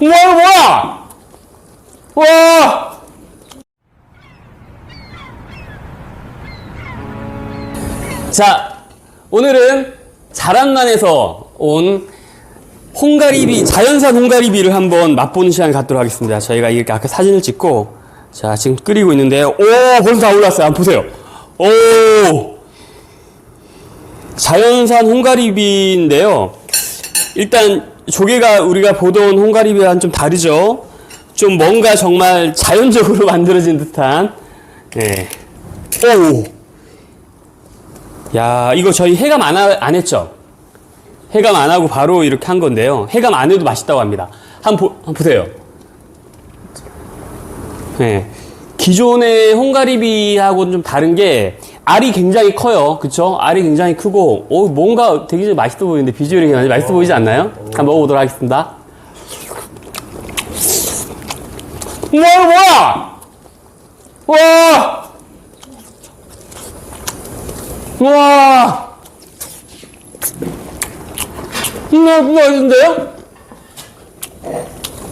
우와, 뭐야? 와! 자, 오늘은 자란만에서 온 홍가리비, 자연산 홍가리비를 한번 맛보는 시간 갖도록 하겠습니다. 저희가 이렇게 아까 사진을 찍고, 자, 지금 끓이고 있는데요. 오, 벌써 다 올랐어요. 한번 보세요. 오! 자연산 홍가리비인데요. 일단, 조개가 우리가 보던 홍가리비와는 좀 다르죠? 좀 뭔가 정말 자연적으로 만들어진 듯한, 예. 오! 야, 이거 저희 해감 안, 하- 안 했죠? 해감 안 하고 바로 이렇게 한 건데요. 해감 안 해도 맛있다고 합니다. 한번, 보, 한번 보세요. 네. 기존의 홍가리비하고는 좀 다른 게 알이 굉장히 커요. 그쵸? 알이 굉장히 크고, 오, 뭔가 되게 맛있어 보이는데 비주얼이 굉장히 맛있어 보이지 않나요? 한번 먹어보도록 하겠습니다. 우와, 뭐야! 와! 우와! 이거 이거 맛있는데요?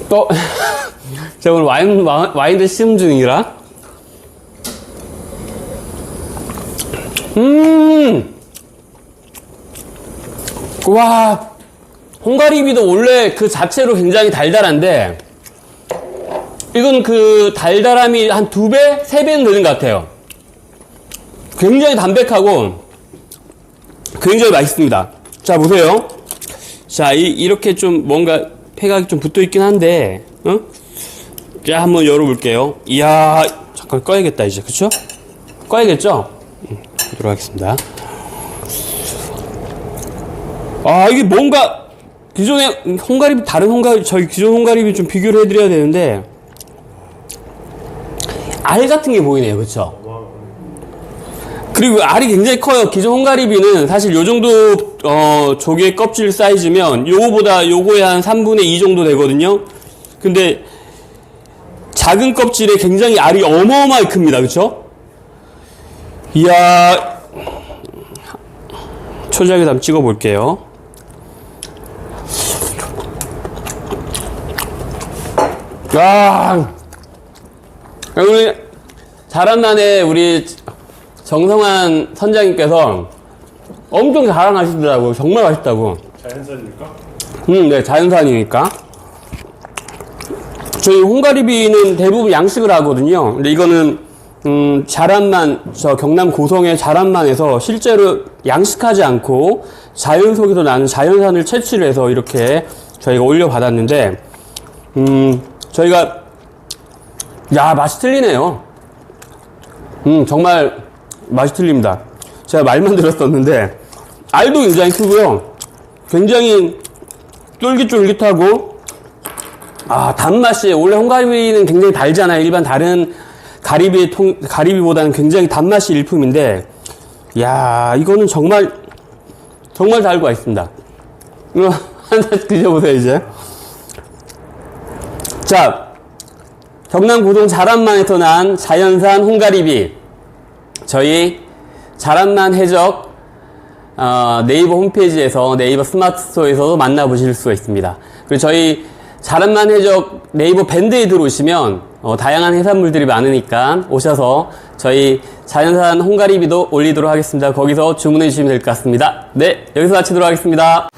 또, 제가 오늘 와인, 와- 와인드 시음 중이라. 음! 와! 홍가리비도 원래 그 자체로 굉장히 달달한데, 이건 그 달달함이 한 두 배, 세 배는 되는 것 같아요. 굉장히 담백하고 굉장히 맛있습니다. 자, 보세요. 자, 이, 렇게좀 뭔가 폐각이 좀 붙어 있긴 한데, 어? 자, 한번 열어볼게요. 이야, 잠깐 꺼야겠다, 이제. 그쵸? 꺼야겠죠? 음, 보도록 하겠습니다. 아, 이게 뭔가, 기존에 홍가리비, 다른 홍가리, 저희 기존 홍가리비 좀 비교를 해드려야 되는데, 알 같은 게 보이네요. 그쵸? 그리고 알이 굉장히 커요. 기존 홍가리비는 사실 요 정도 어, 조개 껍질 사이즈면 요거보다 요거의 한 3분의 2 정도 되거든요. 근데 작은 껍질에 굉장히 알이 어마어마하게 큽니다. 그쵸? 이야 초장에다 한번 찍어 볼게요. 아, 우리 자란난에 우리 정성환 선장님께서 엄청 자랑하시더라고요. 정말 맛있다고. 자연산입니까? 음, 네, 자연산이니까. 저희 홍가리비는 대부분 양식을 하거든요. 근데 이거는, 음, 자란만, 저 경남 고성의 자란만에서 실제로 양식하지 않고 자연 속에서 나는 자연산을 채취를 해서 이렇게 저희가 올려받았는데, 음, 저희가, 야, 맛이 틀리네요. 음, 정말 맛이 틀립니다. 제가 말만 들었었는데, 알도 굉장히 크고요. 굉장히 쫄깃쫄깃하고, 아, 단맛이, 원래 홍가리비는 굉장히 달잖아요. 일반 다른 가리비 통, 가리비보다는 굉장히 단맛이 일품인데, 야 이거는 정말, 정말 달고 맛있습니다. 이거 한잔 드셔보세요, 이제. 자, 경남 고동 자란만에서 난 자연산 홍가리비. 저희 자란만 해적 어, 네이버 홈페이지에서 네이버 스마트 스토어에서도 만나보실 수가 있습니다. 그리고 저희 자란만 해적 네이버 밴드에 들어오시면 어, 다양한 해산물들이 많으니까 오셔서 저희 자연산 홍가리비도 올리도록 하겠습니다. 거기서 주문해 주시면 될 것 같습니다. 네, 여기서 마치도록 하겠습니다.